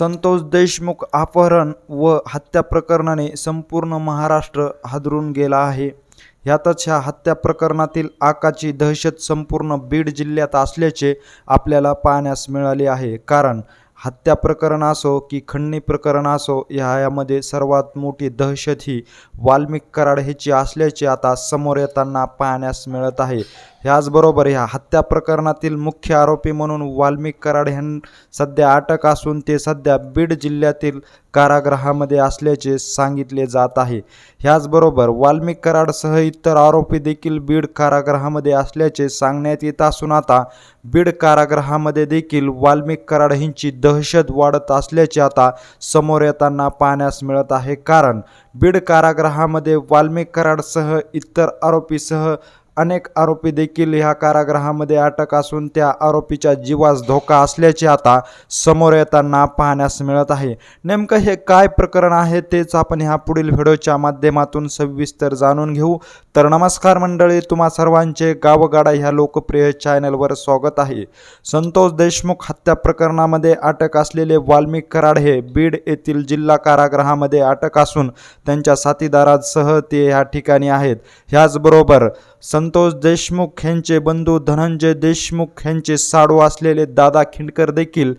संतोष देशमुख अपहरण व हत्या प्रकरणाने संपूर्ण महाराष्ट्र हादरून गेला आहे. यातच ह्या हत्या प्रकरणातील आकाची दहशत संपूर्ण बीड जिल्ह्यात असल्याचे आपल्याला पाहण्यास मिळाले आहे. कारण हत्या प्रकरण असो की खंडणी प्रकरण असो ह्या यामध्ये सर्वात मोठी दहशत ही वाल्मिक कराड ह्याची असल्याचे आता समोर येताना पाहण्यास मिळत आहे. ह्याचबरोबर ह्या हत्या प्रकरणातील मुख्य आरोपी म्हणून वाल्मिक कराड ह्यां सध्या अटक असून ते सध्या बीड जिल्ह्यातील कारागृहामध्ये असल्याचे सांगितले जात आहे. ह्याचबरोबर वाल्मिक कराडसह इतर आरोपी देखील बीड कारागृहामध्ये असल्याचे सांगण्यात येत असून आता बीड कारागृहामध्ये देखील वाल्मिक कराड ह्यांची दहशत वाढत असल्याचे आता समोर येताना पाहण्यास मिळत आहे. कारण बीड कारागृहामध्ये वाल्मिक कराडसह इतर आरोपीसह अनेक आरोपी देखील ह्या कारागृहामध्ये अटक असून त्या आरोपीच्या जीवास धोका असल्याचे आता समोर येताना पाहण्यास मिळत आहे. नेमकं हे काय प्रकरण आहे तेच आपण ह्या पुढील व्हिडिओच्या माध्यमातून सविस्तर जाणून घेऊ. तर नमस्कार मंडळी तुम्हा सर्वांचे गावगाडा ह्या लोकप्रिय चॅनलवर स्वागत आहे. संतोष देशमुख हत्या प्रकरणामध्ये अटक असलेले वाल्मिक कराड हे बीड येथील जिल्हा कारागृहामध्ये अटक असून त्यांच्या साथीदारांसह ते ह्या ठिकाणी आहेत. ह्याचबरोबर संतोष देशमुख यांचे बंधू धनंजय देशमुख यांचे साडू असलेले दादा खिंडकर देखील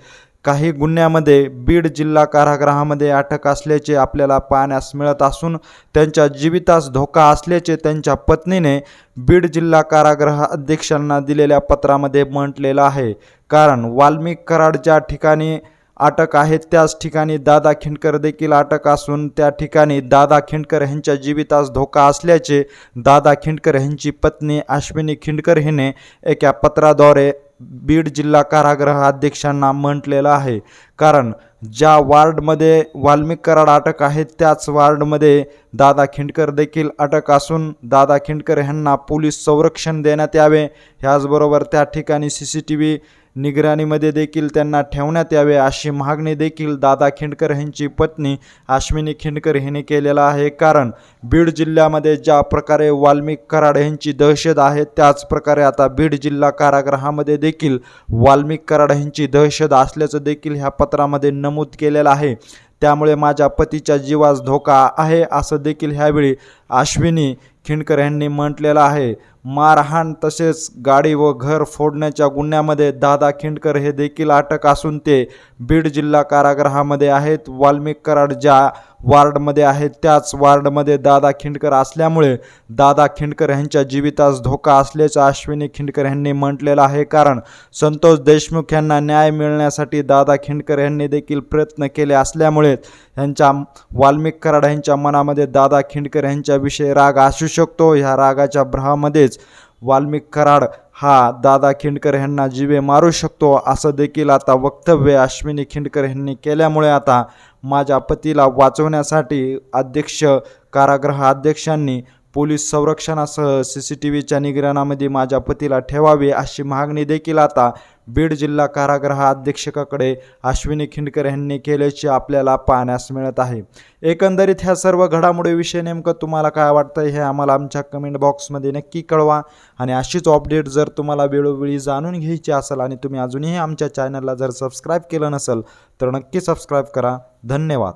काही गुन्ह्यामध्ये बीड जिल्हा कारागृहामध्ये अटक असल्याचे आपल्याला पाहण्यास मिळत असून त्यांच्या जीवितास धोका असल्याचे त्यांच्या पत्नीने बीड जिल्हा कारागृह अध्यक्षांना दिलेल्या पत्रामध्ये म्हटलेलं आहे. कारण वाल्मिक कराड ज्या ठिकाणी अटक आहेत. त्याच ठिकाणी दादा खिंडकर देखील अटक असून त्या ठिकाणी दादा खिंडकर यांच्या जीवितास धोका असल्याचे दादा खिंडकर यांची पत्नी अश्विनी खिंडकर हिने एका पत्राद्वारे बीड जिल्हा कारागृह अध्यक्षांना म्हटलेलं आहे. कारण ज्या वार्डमध्ये वाल्मिक कराड अटक आहे त्याच वार्डमध्ये दादा खिंडकर देखील अटक असून दादा खिंडकर यांना पोलीस संरक्षण देण्यात यावे. ह्याचबरोबर त्या ठिकाणी सी सी टी व्ही निगराणीमध्ये देखील त्यांना ठेवण्यात यावे अशी मागणी देखील दादा खिंडकर यांची पत्नी अश्विनी खिंडकर हिने केलेला आहे. कारण बीड जिल्ह्यामध्ये ज्या प्रकारे वाल्मिक कराड यांची दहशत आहे त्याच प्रकारे आता बीड जिल्हा कारागृहामध्ये देखील वाल्मिक कराड यांची दहशत असल्याचं देखील ह्या पत्रामध्ये नमूद केलेलं आहे. त्यामुळे माझ्या पतीच्या जीवास धोका आहे असं देखील ह्यावेळी अश्विनी खिंडकर यांनी म्हटलेलं आहे. मारहाण तसेच गाडी व घर फोडण्याच्या गुन्ह्यामध्ये दादा खिंडकर हे देखील अटक असून ते बीड जिल्हा कारागृहामध्ये आहेत. वाल्मिक कराड ज्या वार्डमध्ये आहेत त्याच वार्डमध्ये दादा खिंडकर असल्यामुळे दादा खिंडकर यांच्या जीवितास धोका असल्याचं अश्विनी खिंडकर यांनी म्हटलेलं आहे. कारण संतोष देशमुख यांना न्याय मिळण्यासाठी दादा खिंडकर यांनी देखील प्रयत्न केले असल्यामुळे यांच्या वाल्मिक कराड यांच्या मनामध्ये दादा खिंडकर यांच्याविषयी राग असू शकतो. ह्या रागाच्या भ्रहामध्येच भ्रामध्येच वाल्मिक कराड हा दादा खिंडकर यांना जीवे मारू शकतो असं देखील आता वक्तव्य अश्विनी खिंडकर यांनी केल्यामुळे आता माझ्या पतीला वाचवण्यासाठी अध्यक्ष कारागृह अध्यक्षांनी पोलीस संरक्षणासह सी सी टी व्हीच्या निगराणामध्ये माझ्या पतीला ठेवावे अशी मागणी देखील आता बीड जिल्हा कारागृह अधीक्षकाकडे अश्विनी खिंडकर यांनी केल्याचे आपल्याला पाहण्यास मिळत आहे. एकंदरीत ह्या सर्व घडामोडीविषयी नेमकं तुम्हाला काय वाटतं हे आम्हाला आमच्या कमेंट बॉक्समध्ये नक्की कळवा आणि अशीच अपडेट जर तुम्हाला वेळोवेळी जाणून घ्यायची असेल आणि तुम्ही अजूनही आमच्या चॅनलला जर सबस्क्राईब केलं नसेल तर नक्की सबस्क्राईब करा. धन्यवाद.